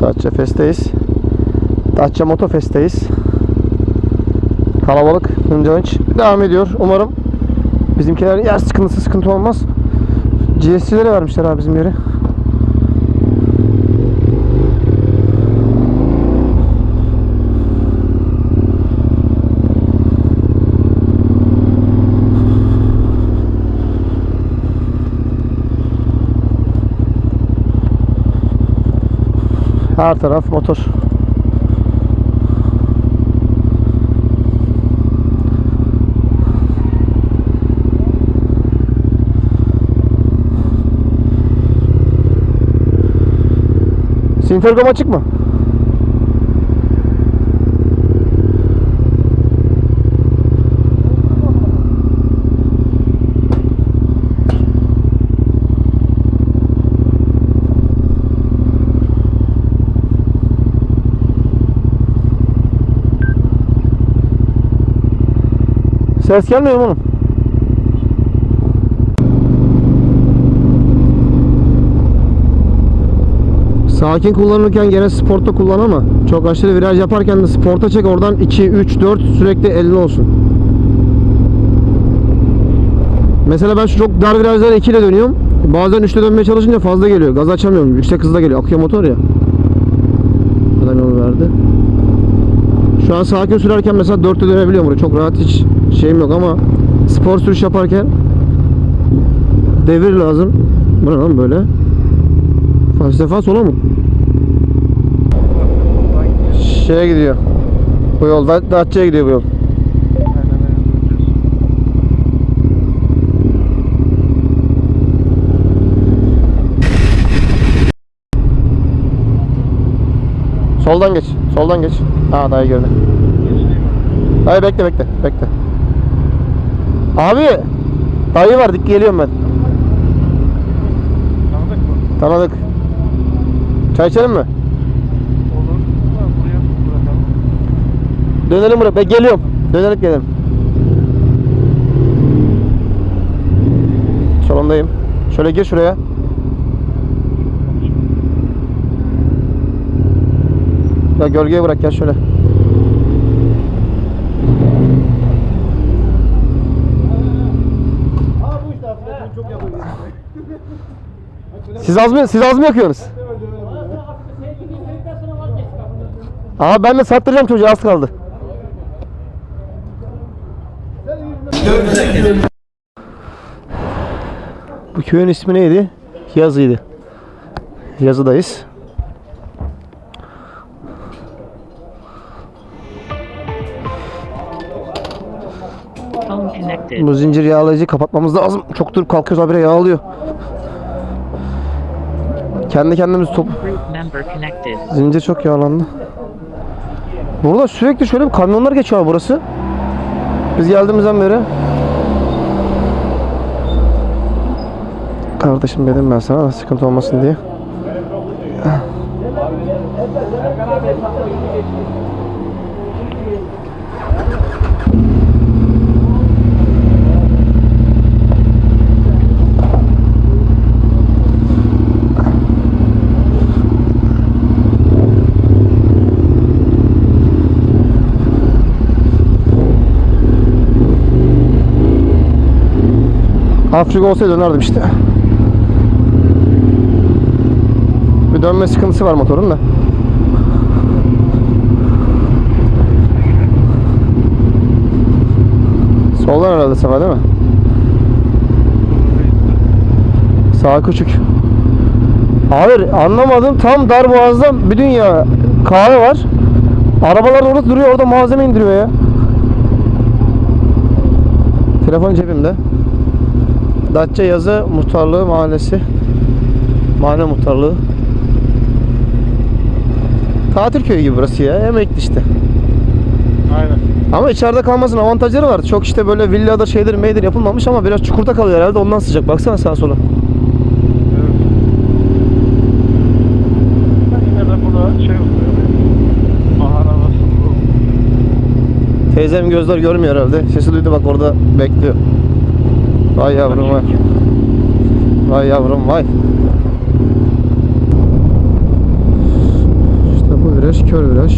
Datça Fest'teyiz. Datça Moto Fest'teyiz. Kalabalık, hınca hınç devam ediyor. Umarım bizimkiler yer sıkıntısı sıkıntı olmaz. GSC'lere vermişler abi bizim yeri. Her taraf motor. Sintergom açık mı? Ses gelmiyor mu oğlum? Sakin kullanırken gene sportta kullan ama çok aşırı viraj yaparken de sporta çek oradan 2, 3, 4 sürekli 50 olsun. Mesela ben şu çok dar virajlara 2 ile dönüyorum. Bazen 3'te dönmeye çalışınca fazla geliyor. Gaz açamıyorum. Yüksek hızda geliyor. Akıyor motor ya. Adam yol verdi. Şu an sakin sürerken mesela 4'te dönebiliyorum buraya. Çok rahat hiç şeyim yok ama spor sürüş yaparken devir lazım. Bu ne lan böyle? Fas defa sola mı? Şeye gidiyor. Bu yol Da- Datça'ya gidiyor bu yol. Soldan geç. Soldan geç. Aa dayı gördü. Dayı bekle bekle. Bekle. Abi. Dayı var dik geliyorum ben. Tanıdık mı? Tanıdık. Çay içelim mi? Dönelim buraya. Ben geliyorum. Dönelim gelelim. Salondayım. Şöyle gir şuraya. Ya gölgeye bırak gel şöyle. Siz az mı siz az mı yakıyorsunuz? Aa ben de sattıracağım çocuğu az kaldı. Bu köyün ismi neydi? Yazıydı. Yazıdayız. Connected. Bu zincir yağlayıcı kapatmamız lazım. Çok dur kalkıyoruz habire yağlıyor. Kendi kendimiz top. Zincir çok yağlandı. Burada sürekli şöyle bir kamyonlar geçiyor abi burası. Biz geldiğimizden beri. Kardeşim dedim ben sana sıkıntı olmasın diye. Afrika olsaydı dönerdim işte. Bir dönme sıkıntısı var motorun da. Soldan herhalde sefer değil mi? Sağ küçük. Hayır anlamadım. Tam dar boğazda bir dünya kahve var. Arabalar orada duruyor. Orada malzeme indiriyor ya. Telefon cebimde. Datça Yazı Muhtarlığı Mahallesi. Mahalle Muhtarlığı. Tatil köyü gibi burası ya. Emekli işte. Aynen. Ama içeride kalmasının avantajları var. Çok işte böyle villadır şeydir meydir yapılmamış ama biraz çukurda kalıyor herhalde ondan sıcak. Baksana sağa sola. Şey. Teyzem gözler görmüyor herhalde. Sesi duydu bak orada bekliyor. Vay yavrum vay. Vay yavrum vay. Kör viraj.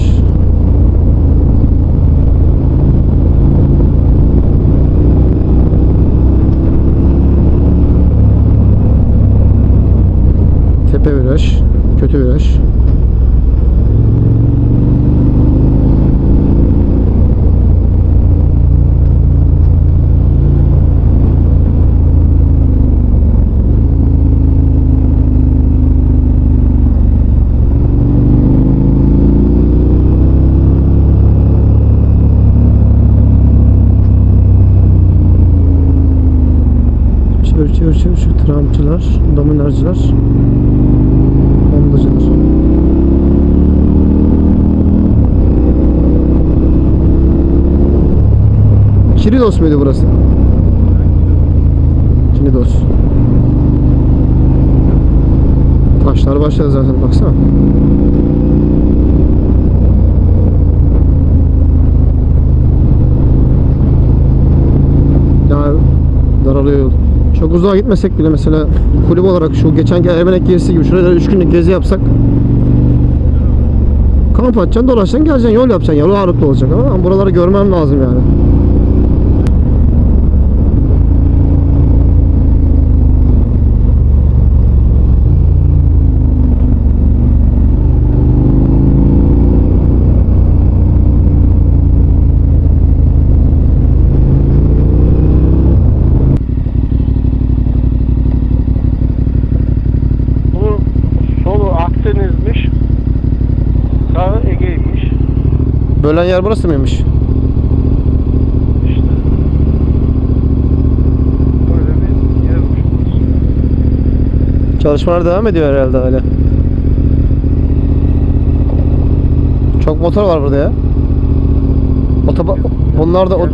Tepe viraj. Kötü viraj. Çevir çevir şu Trumpçılar, dominarcılar, ondacılar. Kiridos muydu burası? Kiridos. Taşlar başladı zaten baksana. Ya daralıyor uzağa gitmesek bile mesela kulüp olarak şu geçenki Ermenek gezisi gibi şurada 3 günlük gezi yapsak kamp atacaksın, dolaşacaksın, geleceksin, yol yapacaksın. Yol ağırlıklı olacak ama buraları görmem lazım yani. Bölen yer burası mıymış? İşte. Böyle bir yermiş burası. Çalışmalar devam ediyor herhalde hala. Çok motor var burada ya. Otoba bunlar da o-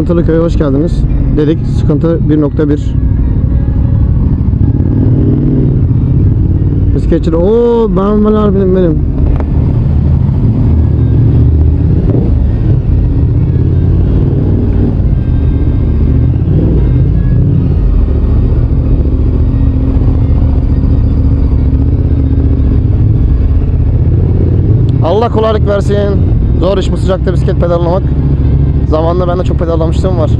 Sıkıntılı köye hoş geldiniz. Dedik sıkıntı 1.1. Bisikletçiler ooo ben ben benim benim. Allah kolaylık versin. Zor iş bu sıcakta bisiklet pedallamak. Zamanında ben de çok pedallamışlığım var.